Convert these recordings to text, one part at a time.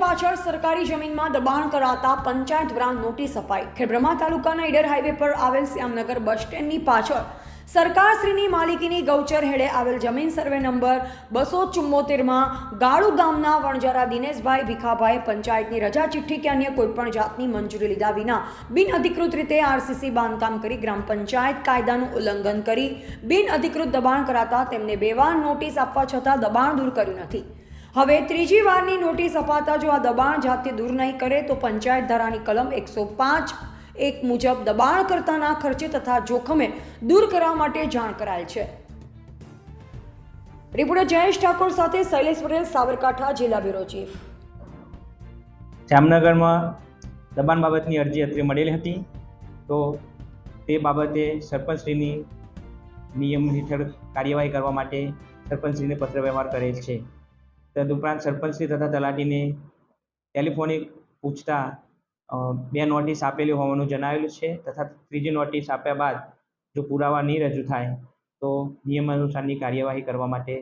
પાછળ સરકારી જમીનમાં દબાણ કરાતા પંચાયત દ્વારા નોટિસ અપાઈ. ખેડબ્રહ્મા તાલુકાના ઈડર હાઈવે પર આવેલ શ્યામનગર બસ સ્ટેન્ડની પાછળ સરકારશ્રીની માલિકીની ગૌચર હેડે આવેલ જમીન સર્વે નંબર બસો ચુમ્મોતેરમાં ગાળુ ગામના વણજારા દિનેશભાઈ ભીખાભાઈ પંચાયતની રજા ચિઠ્ઠી કે અન્ય કોઈપણ જાતની મંજૂરી લીધા વિના બિન અધિકૃત રીતે આરસીસી બાંધકામ કરી ગ્રામ પંચાયત કાયદાનું ઉલ્લંઘન કરી બિન અધિકૃત દબાણ કરાતા તેમને બેવાર નોટિસ આપવા છતાં દબાણ દૂર કર્યું નથી. હવે ત્રીજી વારની નોટિસ અપાતા જો આ દબાણ જાતે દૂર નહીં કરે તો પંચાયત ધારાની કલમ એકસો પાંચ એક મુજબ દબાણ કરતાના ખર્ચે તથા જોખમે દૂર કરવા માટે જાણ કરાયેલ છે. રિપોર્ટર જયેશ ઠાકોર સાથે શૈલેષ પટેલ, સાબરકાંઠા જિલ્લા બ્યુરો ચીફ. જામનગરમાં દબાણ બાબતની અરજી અત્રે મળેલી હતી. તો તે બાબતે સરપંચશ્રીની નિયમ હેઠળ કાર્યવાહી કરવા માટે સરપંચશ્રીને પત્ર વ્યવહાર કરેલ છે. તદુપરાંત સરપંચશ્રી તથા તલાટીને ટેલિફોનિક પૂછતા બે નોટિસ આપેલી હોવાનું જણાવેલું છે તથા ત્રીજી નોટિસ આપ્યા બાદ જો પુરાવા નહીં રજૂ થાય તો નિયમ અનુસારની કાર્યવાહી કરવા માટે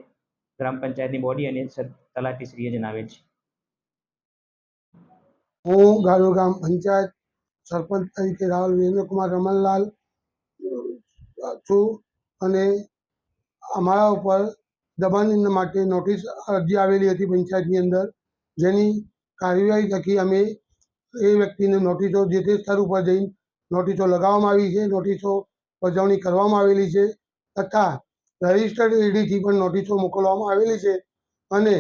ગ્રામ પંચાયતની બોડી અને તલાટીશ્રીએ જણાવેલ છે. હું ગારો ગામ પંચાયત સરપંચ તરીકે રાહુલ વિરેન્દ્રકુમાર રમણલાલ છું અને અમારા ઉપર દબાણ માટે નોટિસ અરજી આવેલી હતી પંચાયતની અંદર જેની કાર્યવાહી થકી અમે એ વ્યક્તિને નોટિસો જે તે સ્તર ઉપર જઈને નોટિસો લગાવવામાં આવી છે, નોટિસો બજાવણી કરવામાં આવેલી છે તથા રજિસ્ટર્ડ એડીથી પણ નોટિસો મોકલવામાં આવેલી છે અને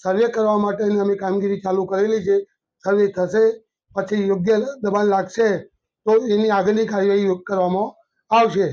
સર્વે કરવા માટેની અમે કામગીરી ચાલુ કરેલી છે. સર્વે થશે, પછી યોગ્ય દબાણ લાગશે તો એની આગળની કાર્યવાહી કરવામાં આવશે.